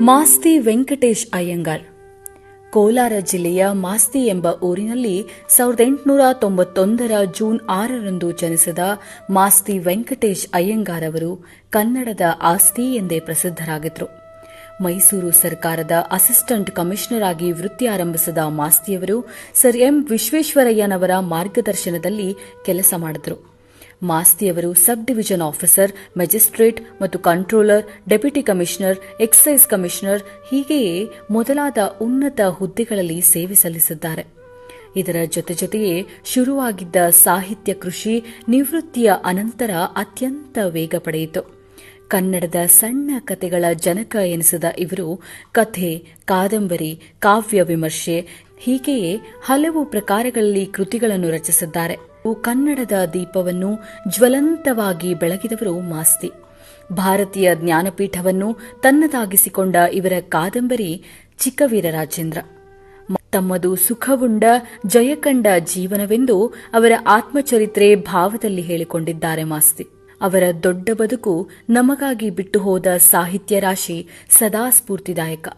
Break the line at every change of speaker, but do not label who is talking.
ಮಾಸ್ತಿ ವೆಂಕಟೇಶ್ ಅಯ್ಯಂಗಾರ್. ಕೋಲಾರ ಜಿಲ್ಲೆಯ ಮಾಸ್ತಿ ಎಂಬ ಊರಿನಲ್ಲಿ ಸಾವಿರದ ಎಂಟುನೂರ ತೊಂಬತ್ತೊಂದರ ಜೂನ್ ಆರರಂದು ಜನಿಸಿದ ಮಾಸ್ತಿ ವೆಂಕಟೇಶ್ ಅಯ್ಯಂಗಾರ್ ಅವರು ಕನ್ನಡದ ಆಸ್ತಿ ಎಂದೇ ಪ್ರಸಿದ್ಧರಾಗಿದ್ದರು ಮೈಸೂರು ಸರ್ಕಾರದ ಅಸಿಸ್ಟೆಂಟ್ ಕಮಿಷನರ್ ಆಗಿ ವೃತ್ತಿ ಆರಂಭಿಸಿದ ಮಾಸ್ತಿಯವರು ಸರ್ ಎಂ ವಿಶ್ವೇಶ್ವರಯ್ಯನವರ ಮಾರ್ಗದರ್ಶನದಲ್ಲಿ ಕೆಲಸ ಮಾಡಿದರು. ಮಾಸ್ತಿಯವರು ಸಬ್ ಡಿವಿಷನ್ ಆಫೀಸರ್ ಮ್ಯಾಜಿಸ್ಟ್ರೇಟ್ ಮತ್ತು controller, deputy commissioner, excise commissioner ಹೀಗೆಯೇ ಮೊದಲಾದ ಉನ್ನತ ಹುದ್ದೆಗಳಲ್ಲಿ ಸೇವೆ ಸಲ್ಲಿಸಿದ್ದಾರೆ. ಇದರ ಜೊತೆ ಜೊತೆಯೇ ಶುರುವಾಗಿದ್ದ ಸಾಹಿತ್ಯ ಕೃಷಿ ನಿವೃತ್ತಿಯ ಅನಂತರ ಅತ್ಯಂತ ವೇಗ ಪಡೆಯಿತು. ಕನ್ನಡದ ಸಣ್ಣ ಕಥೆಗಳ ಜನಕ ಎನಿಸಿದ ಇವರು ಕಥೆ, ಕಾದಂಬರಿ, ಕಾವ್ಯ ವಿಮರ್ಶೆ, ಹೀಗೆಯೇ ಹಲವು ಪ್ರಕಾರಗಳಲ್ಲಿ ಕೃತಿಗಳನ್ನು ರಚಿಸಿದ್ದಾರೆ. ಕನ್ನಡದ ದೀಪವನ್ನು ಜ್ವಲಂತವಾಗಿ ಬೆಳಗಿದವರು ಮಾಸ್ತಿ. ಭಾರತೀಯ ಜ್ಞಾನಪೀಠವನ್ನು ತನ್ನದಾಗಿಸಿಕೊಂಡ ಇವರ ಕಾದಂಬರಿ ಚಿಕ್ಕವೀರರಾಜೇಂದ್ರ ತಮ್ಮದು ಸುಖವುಂಡ ಜಯಕಂಡ ಜೀವನವೆಂದು ಅವರ ಆತ್ಮಚರಿತ್ರೆ ಭಾವದಲ್ಲಿ ಹೇಳಿಕೊಂಡಿದ್ದಾರೆ ಮಾಸ್ತಿ. ಅವರ ದೊಡ್ಡ ಬದುಕು ನಮಗಾಗಿ ಬಿಟ್ಟು ಹೋದ ಸಾಹಿತ್ಯ ರಾಶಿ ಸದಾ ಸ್ಫೂರ್ತಿದಾಯಕ.